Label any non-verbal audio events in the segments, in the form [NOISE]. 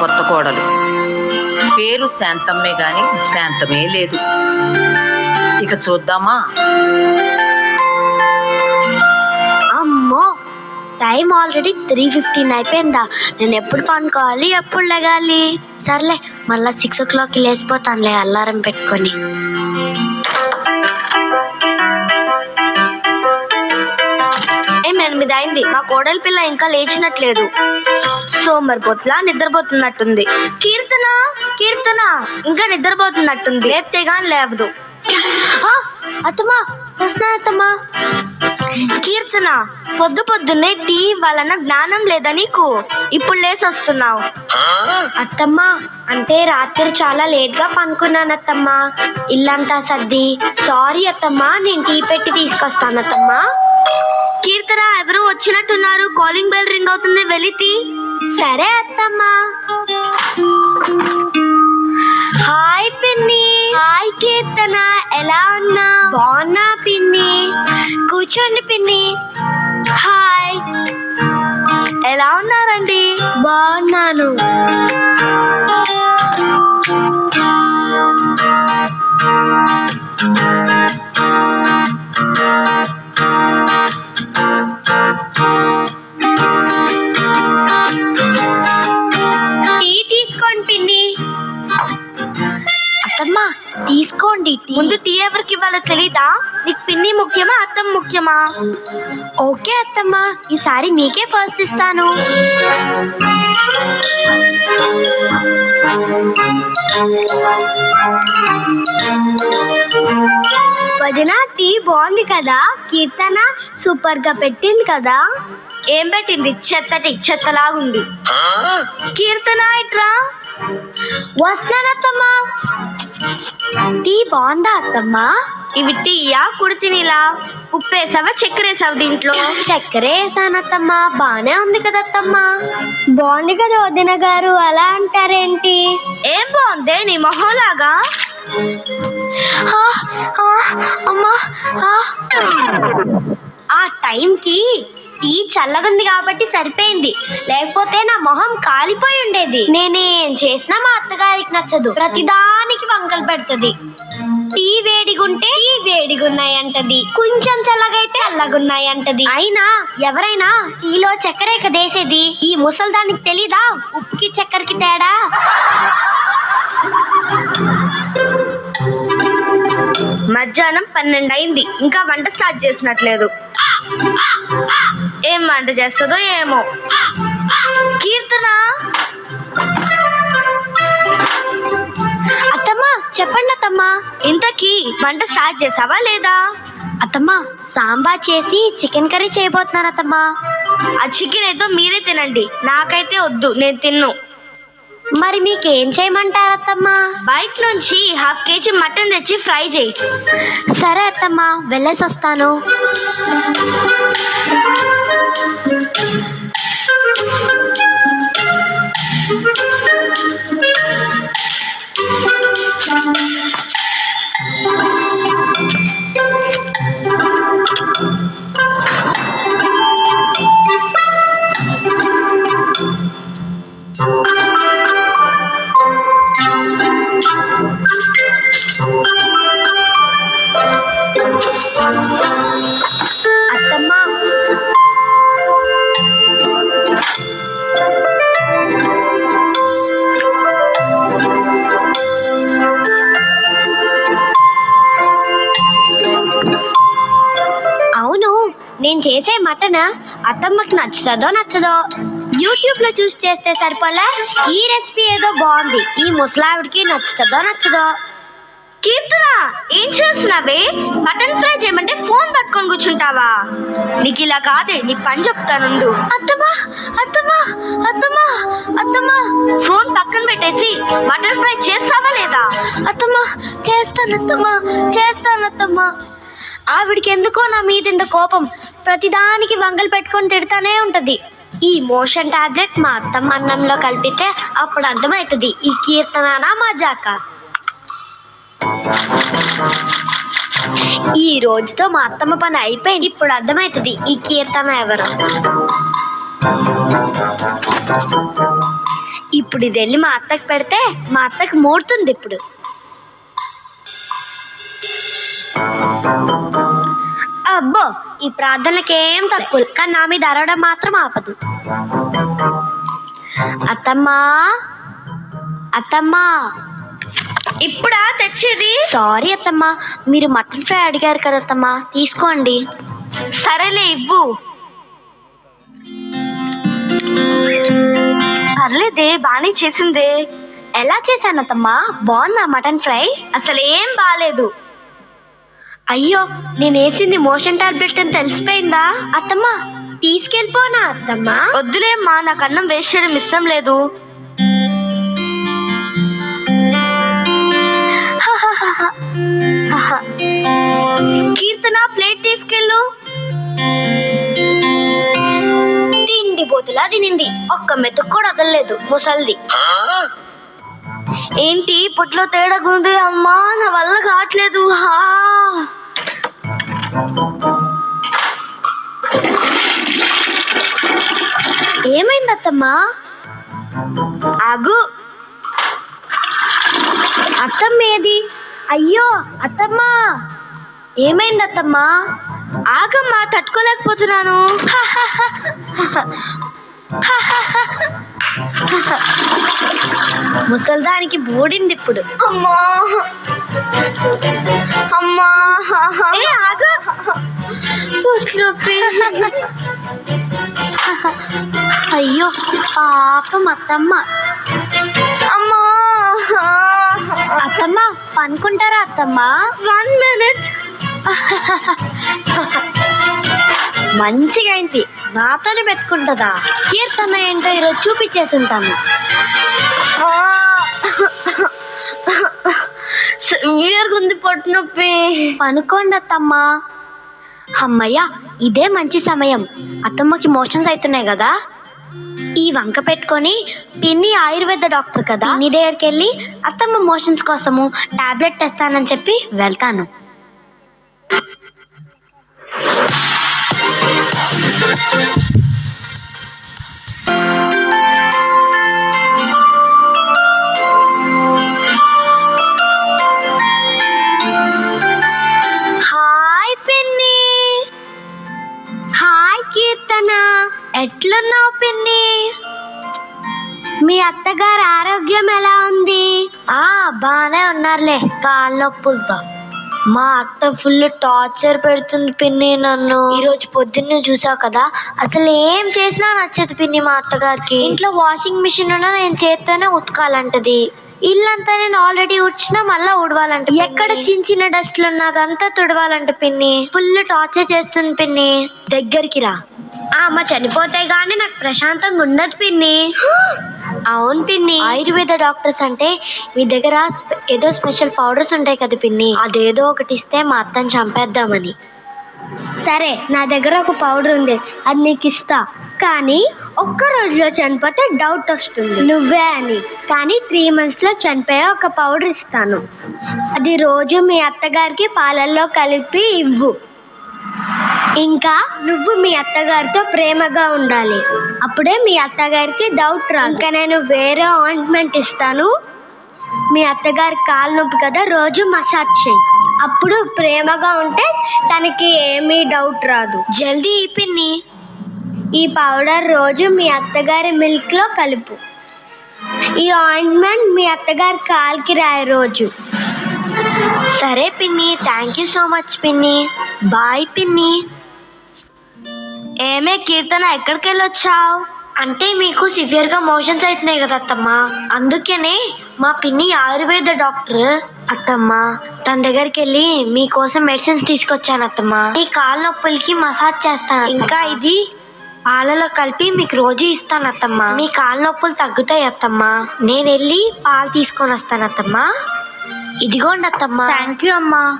కొత్త కోడలు. పేరు శాంతమ్మే గాని శాంతమే లేదు. ఇక చూద్దామా? అమ్మో! టైం ఆల్రెడీ త్రీ ఫిఫ్టీన్ అయిపోయిందా. నేను ఎప్పుడు పనుకోవాలి ఎప్పుడు లెగాలి? సర్లే మళ్ళీ సిక్స్ ఓ క్లాక్కి లేచిపోతానులే అల్లారం పెట్టుకొని. ఎనిమిది అయింది. మా కోడలి పిల్ల ఇంకా లేచినట్లేదు. సోమరిపోతులా నిద్రపోతున్నట్టుంది. కీర్తన కీర్తన ఇంకా నిద్రపోతున్నట్టుంది. లేపితే గాని లేవదు. అత్తమ్మా వస్తున్నా అత్తమ్మా. కీర్తన పొద్దు పొద్దున్నే టీ వలన జ్ఞానం లేదా నీకు? ఇప్పుడు లేసి వస్తున్నావు. అత్తమ్మా అంటే రాత్రి చాలా లేట్గా పనుకున్నాను అత్తమ్మా. ఇల్లంతా సర్ది. సారీ అత్తమ్మా నేను టీ పెట్టి తీసుకొస్తాను అత్తమ్మా. కీర్తన ఎవరు వచ్చినట్టున్నారు. కాలింగ్ బెల్ రింగ్ అవుతుంది. వెలితి సరే అత్తమ్మా. హాయ్ పిన్ని. హాయ్ కీర్తన. ఎలా ఉన్నా బాగున్నా పిన్ని. కూర్చోండి పిన్ని. హాయ్ ఎలా ఉన్నారండి? బాగున్నాను. ఓకే ఈసారి మీకే ఫస్ట్ ఇస్తాను. వదిన టీ బాగుంది కదా కీర్తన సూపర్గా పెట్టింది కదా. ఏం పెట్టింది? చెత్తటి చెత్తలాగుంది. కీర్తన ఇట్రా వస్తానత్తమ్మా టీ బాగుందా అత్తమ్మా? ఇవి టీయా? కుడితినిలా ఉప్పేసావా? చక్కెర వేసావు దీంట్లో? చక్కెర వేసానత్తమ్మా బానే ఉంది కదా అత్తమ్మా. బాగుంది కదా వదిన గారు. అలా అంటారేంటి? ఏం బాగుంది? నీ మొహంలాగా? అమ్మా. ఆ టైంకి టీ చల్లగుంది కాబట్టి సరిపోయింది. లేకపోతే నా మొహం కాలిపోయి ఉండేది. నేనేం చేసినా మా అత్తగారికి నచ్చదు. ప్రతిదానికి వంకలు పెడుతుంది. టీ వేడిగుంటే టీ వేడిగున్నాయి అంటది కొంచెం చల్లగైతే చల్లగున్నాయి అంటది అయినా ఎవరైనా టీలో చక్కెర దేసేది? ఈ ముసల్దానికి తెలీదా? ఉప్పుకి చక్కెరకి తేడా? మధ్యాహ్నం పన్నెండు అయింది. ఇంకా వంట స్టార్ట్ చేసినట్లేదు. ఏం వంట చేస్తుందో ఏమో. కీర్తన! అత్తమ్మా చెప్పండి అత్తమ్మా. ఇంతకీ వంట స్టార్ట్ చేసావా లేదా? అత్తమ్మా సాంబార్ చేసి చికెన్ కర్రీ చేయబోతున్నాను అత్తమ్మా. ఆ చికెన్ ఏదో మీరే తినండి. నాకైతే వద్దు నేను తిన్ను. మరి మీకేం చేయమంటారు అత్తమ్మ బయట నుంచి హాఫ్ కేజీ మటన్ తెచ్చి ఫ్రై చేయి. సరే అత్తమ్మా వెళ్ళేసి వస్తాను నచ్చుతుందో నచ్చదో యూట్యూబ్లో చూసి చేస్తే సరిపోలే. ఈ రెసిపీ ఏదో బాగుంది. ఈ ముసలావిడికి నచ్చుతుందో నచ్చదో. కీర్తన ఏం చేస్తున్నావే మటన్ ఫ్రై చేయమంటే ఫోన్ పట్టుకొని కూర్చుంటావా? నీకు ఇలా కాదే నీ పని చెప్తానుండు అత్తమ్మా అత్తమ్మా అత్తమ్మా అత్తమ్మా. ఫోన్ పక్కన పెట్టేసి మటన్ ఫ్రై చేస్తావా లేదా? అత్తమ్మా చేస్తాను అత్తమ్మా చేస్తాను అత్తమ్మా. ఆవిడికి ఎందుకో నా మీద ఇంత కోపం? ప్రతిదానికి వంగలు పెట్టుకొని తిడతానే ఉంటుంది. ఈ మోషన్ టాబ్లెట్ మా అత్తమ్మ అన్నంలో కలిపితే అప్పుడు అర్థమవుతుంది. ఈ కీర్తనానా మజాక ఈ రోజుతో మా అత్తమ్మ పని అయిపోయింది. ఇప్పుడు అర్థమవుతుంది ఈ కీర్తన ఎవరు? ఇప్పుడు ఇది వెళ్ళి మా అత్తకి పెడితే మా అత్తకి మూడుతుంది ఇప్పుడు. అబ్బో ఈ ప్రార్థనలకి తక్కువ. కానీ నా మీద అరవడం మాత్రం ఆపదు. అత్తమ్మా అత్తమ్మా. ఇప్పుడా తెచ్చేది? సారీ అత్తమ్మా మీరు మటన్ ఫ్రై అడిగారు కదా అత్తమ్మా తీసుకోండి. సరేలే ఇవ్వు. పర్లేదే బాగానే చేసిందే. ఎలా చేశాను అత్తమ్మా బాగుందా మటన్ ఫ్రై? అసలు ఏం బాగాలేదు అయ్యో నేను వేసింది మోషన్ టాబ్లెట్ అని తెలిసిపోయిందా? అత్తమ్మా తీసుకెళ్ళిపోనా అత్తమ్మా. వద్దులేమ్మా నాకు అన్నం వేస్ట్ చేయడం ఇష్టం లేదు. కీర్తన ప్లేట్ తీసుకెళ్ళు. తిండి బోతులా తినింది ఒక్క మెతుకు కూడా వదలలేదు ముసల్ది. ఏంటి పుట్లో తేడాగుంది అమ్మా నా వల్ల కావట్లేదు. హా. ఏమైంది అత్తమ్మా ఆగు. అత్తమ్మ ఏది అయ్యో అత్తమ్మా. ఏమైంది అత్తమ్మా ఆగమ్మా తట్టుకోలేకపోతున్నాను [LAUGHS] [LAUGHS] ముసల్దానికి బోడింది ఇప్పుడు. అమ్మా! అమ్మా! అయ్యో పాపం అత్తమ్మ. అమ్మా! అత్తమ్మ పనుకుంటారా అత్తమ్మ? One minute. [LAUGHS] మంచిగా అయింది నాతోనే పెట్టుకుంటుందా? కీర్తన ఏంటో ఈరోజు చూపించేసి ఉంటాను సివియర్గా ఉంది పొట్టు నొప్పి పనుకోండి అత్తమ్మ అమ్మయ్య ఇదే మంచి సమయం. అత్తమ్మకి మోషన్స్ అవుతున్నాయి కదా. ఈ వంక పెట్టుకొని పిన్ని ఆయుర్వేద డాక్టర్ కదా. నీ దగ్గరికి వెళ్ళి అత్తమ్మ మోషన్స్ కోసము టాబ్లెట్ తెస్తానని చెప్పి వెళ్తాను. ఎట్లున్నావు పిన్ని? మీ అత్తగారు ఆరోగ్యం ఎలా ఉంది? ఆ బాగానే ఉన్నారులే. కాళ్ళ నొప్పులతో. మా అత్త ఫుల్ టార్చర్ పెడుతుంది పిన్ని నన్ను. ఈ రోజు పొద్దున్నే చూసావు కదా? అసలు ఏం చేసినా నచ్చదు పిన్ని మా అత్తగారికి. ఇంట్లో వాషింగ్ మిషన్ ఉన్నా నేను చేత్తోనే ఉతకాలంటది. ఇల్లంతా నేను ఆల్రెడీ ఉడిచినా మళ్ళా ఉడవాలంట ఎక్కడ చిన్న చిన్న డస్ట్లు ఉన్నా అదంతా తుడవాలంట పిన్ని. ఫుల్ టార్చర్ చేస్తుంది పిన్ని. దగ్గరికి రా. అమ్మ చనిపోతే గానీ నాకు ప్రశాంతంగా ఉండదు పిన్ని. అవును పిన్ని. ఆయుర్వేద డాక్టర్స్ అంటే మీ దగ్గర ఏదో స్పెషల్ పౌడర్స్ ఉంటాయి కదా పిన్ని. అదేదో ఒకటి ఇస్తే మా అత్తని చంపేద్దామని. సరే నా దగ్గర ఒక పౌడర్ ఉంది. అది నీకు ఇస్తా. కానీ ఒక్క రోజులో చనిపోతే డౌట్ వస్తుంది. నువ్వే అని. కానీ త్రీ మంత్స్లో చనిపోయే ఒక పౌడర్ ఇస్తాను. అది రోజు మీ అత్తగారికి పాలల్లో కలిపి ఇవ్వు. ఇంకా నువ్వు మీ అత్తగారితో ప్రేమగా ఉండాలి. అప్పుడే మీ అత్తగారికి డౌట్ రా ఇంకా నేను వేరే ఆయింట్మెంట్ ఇస్తాను. మీ అత్తగారి కాలు నొప్పి కదా రోజు మసాజ్ చేయి. అప్పుడు ప్రేమగా ఉంటే తనకి ఏమీ డౌట్ రాదు. జల్దీ ఈ పిన్ని. ఈ పౌడర్ రోజు మీ అత్తగారి మిల్క్లో కలుపు. ఈ ఆయింట్మెంట్ మీ అత్తగారి కాలికి రాయి రోజు. సరే పిన్ని థ్యాంక్ యూ సో మచ్ పిన్ని. బాయ్ పిన్ని. ఏమే కీర్తన ఎక్కడికి వెళ్ళొచ్చావు అంటే మీకు సివియర్గా మోషన్స్ అవుతున్నాయి కదా అత్తమ్మ. అందుకనే మా పిన్ని ఆయుర్వేద డాక్టర్ అత్తమ్మ తన దగ్గరికి వెళ్ళి మీకోసం మెడిసిన్స్ తీసుకొచ్చాను అత్తమ్మ. ఈ కాళ్ళ నొప్పులకి మసాజ్ చేస్తాను. ఇంకా ఇది పాలలో కలిపి మీకు రోజు ఇస్తాను అత్తమ్మ. మీ కాళ్ళ నొప్పులు తగ్గుతాయి అత్తమ్మ. నేను వెళ్ళి పాలు తీసుకొని వస్తాను అత్తమ్మ. ఇదిగోండి అత్తమ్మ. థ్యాంక్ యూ అమ్మా.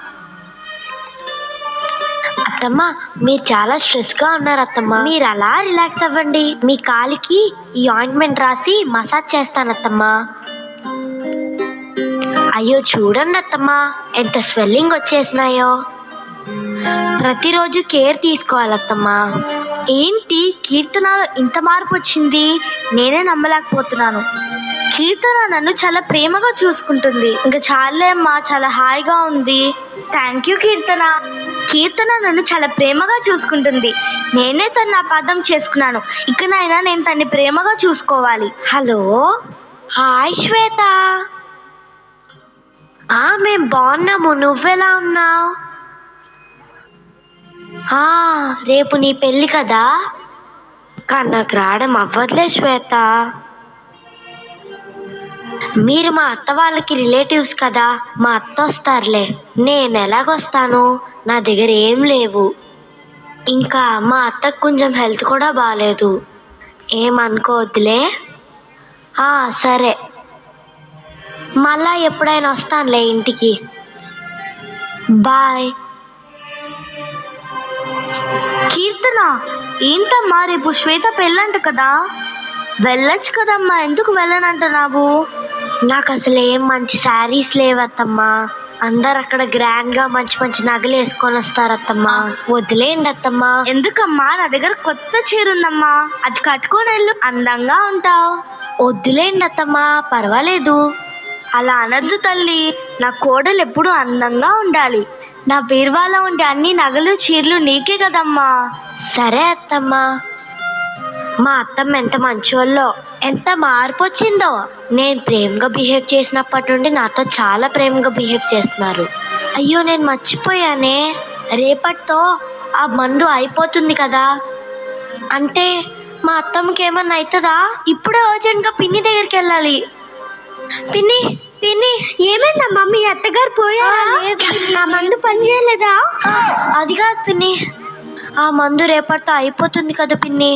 అత్తమ్మ మీరు చాలా స్ట్రెస్గా ఉన్నారు అత్తమ్మ. మీరు అలా రిలాక్స్ అవ్వండి. మీ కాలికి ఈ ఆయింట్మెంట్ రాసి మసాజ్ చేస్తాను అత్తమ్మ. అయ్యో చూడండి అత్తమ్మ ఎంత స్వెల్లింగ్ వచ్చేసినాయో. ప్రతిరోజు కేర్ తీసుకోవాలత్తమ్మా ఏంటి కీర్తనలో ఇంత మార్పు వచ్చింది? నేనే నమ్మలేకపోతున్నాను. కీర్తన నన్ను చాలా ప్రేమగా చూసుకుంటుంది. ఇంకా చాలే అమ్మా చాలా హాయిగా ఉంది. థ్యాంక్ యూ కీర్తన. కీర్తన నన్ను చాలా ప్రేమగా చూసుకుంటుంది. నేనే తను నా పాదం చేసుకున్నాను. ఇకనైనా నేను తన్ని ప్రేమగా చూసుకోవాలి. Hello hi Shweta. ఆ మేం బాగున్నాము. నువ్వెలా ఉన్నావు? ఆ, రేపు నీ పెళ్ళి కదా? కానీ నాకు రావడం అవ్వదులే శ్వేత. మీరు మా అత్త వాళ్ళకి రిలేటివ్స్ కదా మా అత్త వస్తారులే. నేను ఎలాగొస్తాను? నా దగ్గర ఏం లేవు. ఇంకా మా అత్తకు కొంచెం హెల్త్ కూడా బాగాలేదు ఏమనుకోవద్దులే? ఆ, సరే. మళ్ళా ఎప్పుడైనా వస్తానులే ఇంటికి. బాయ్ కీర్తన ఏంటమ్మా రేపు శ్వేత పెళ్ళంట కదా? వెళ్ళొచ్చు కదమ్మా ఎందుకు వెళ్ళనంటున్నావు? నాకు అసలు ఏం మంచి శారీస్ లేవత్తమ్మా. అందరు అక్కడ గ్రాండ్గా మంచి మంచి నగలు వేసుకొని వస్తారు అత్తమ్మా వదిలేయండి అత్తమ్మా ఎందుకమ్మా? నా దగ్గర కొత్త చీర ఉందమ్మా. అది కట్టుకొని వెళ్ళు. అందంగా ఉంటావు. వద్దులేండి అత్తమ్మా పర్వాలేదు. అలా అనద్దు తల్లి. నా కోడలు ఎప్పుడు అందంగా ఉండాలి. నా బీర్వాలో ఉండే అన్ని నగలు చీరలు నీకే కదమ్మా. సరే అత్తమ్మా. మా అత్తమ్మ ఎంత మంచోళ్ళో. ఎంత మార్పు వచ్చిందో నేను ప్రేమగా బిహేవ్ చేసినప్పటి నుండి నాతో చాలా ప్రేమగా బిహేవ్ చేస్తున్నారు. అయ్యో నేను మర్చిపోయానే. రేపటితో ఆ మందు అయిపోతుంది కదా. అంటే మా అత్తమ్మకి ఏమన్నా అవుతుందా ఇప్పుడే అర్జెంట్గా పిన్ని దగ్గరికి వెళ్ళాలి. పిన్ని పిన్ని ఏమైందా మమ్మీ అత్తగారు పోయారా? ఆ మందు పని చేయలేదా? అది కాదు పిన్ని. ఆ మందు రేపటితో అయిపోతుంది కదా పిన్ని.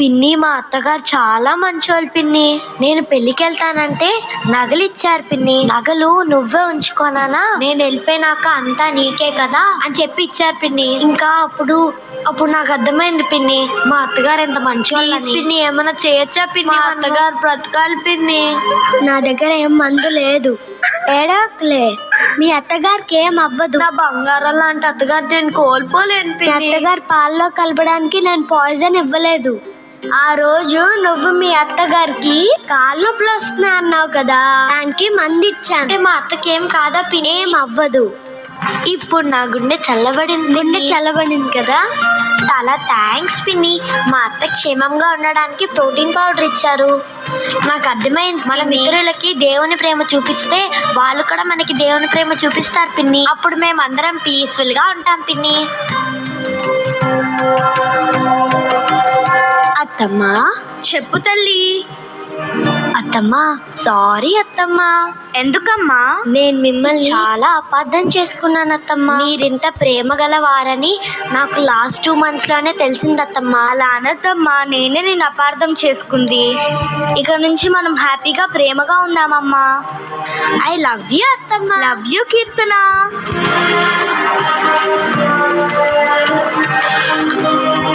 పిన్ని మా అత్తగారు చాలా మంచోళ్ళు పిన్ని. నేను పెళ్ళికి వెళ్తానంటే నగలు ఇచ్చారు పిన్ని. నగలు నువ్వే ఉంచుకోనానా? నేను వెళ్ళిపోయినాక అంతా నీకే కదా అని చెప్పి ఇచ్చారు పిన్ని. ఇంకా అప్పుడు అప్పుడు నాకు అర్థమైంది పిన్ని. మా అత్తగారు ఎంత మంచి పిన్ని ఏమైనా చేయొచ్చా పిన్ని మా అత్తగారు బ్రతకాలి పిన్ని. నా దగ్గర ఏం మందు లేదు. ఏడాకులే. మీ అత్తగారికి ఏం అవ్వదు. నా బంగారం లాంటి అత్తగారు నేను కోల్పోలేను పిన్ని. అత్తగారు పాలలో కలపడానికి నేను పాయిజన్ ఇవ్వలేదు. ఆ రోజు నువ్వు మీ అత్తగారికి కాళ్ళు నొప్పులు వస్తున్నాయి అన్నావు కదా. దానికి మంది ఇచ్చాను. మా అత్తకి ఏం కాదా పిన్ని? ఏం అవ్వదు. ఇప్పుడు నా గుండె చల్లబడింది గుండె చల్లబడింది కదా. చాలా థ్యాంక్స్ పిన్ని. మా అత్త క్షేమంగా ఉండడానికి ప్రోటీన్ పౌడర్ ఇచ్చారు. నాకు అర్థమైంది. మన మిత్రులకి దేవుని ప్రేమ చూపిస్తే వాళ్ళు కూడా మనకి దేవుని ప్రేమ చూపిస్తారు పిన్ని. అప్పుడు మేము అందరం పీస్ఫుల్గా ఉంటాం పిన్ని. అత్తమ్మా చెప్పు తల్లి. అత్తమ్మా. సారీ అత్తమ్మా. ఎందుకమ్మా? నేను మిమ్మల్ని చాలా అపార్థం చేసుకున్నాను అత్తమ్మా. మీరింత ప్రేమ గలవారని నాకు లాస్ట్ టూ మంత్స్లోనే తెలిసింది అత్తమ్మా. అలా అనద్దమ్మా. నేనే నేను అపార్థం చేసుకుంది. ఇక నుంచి మనం హ్యాపీగా ప్రేమగా ఉందామమ్మా. ఐ లవ్ యూ అత్తమ్మా. Love you Keerthana. Thank you.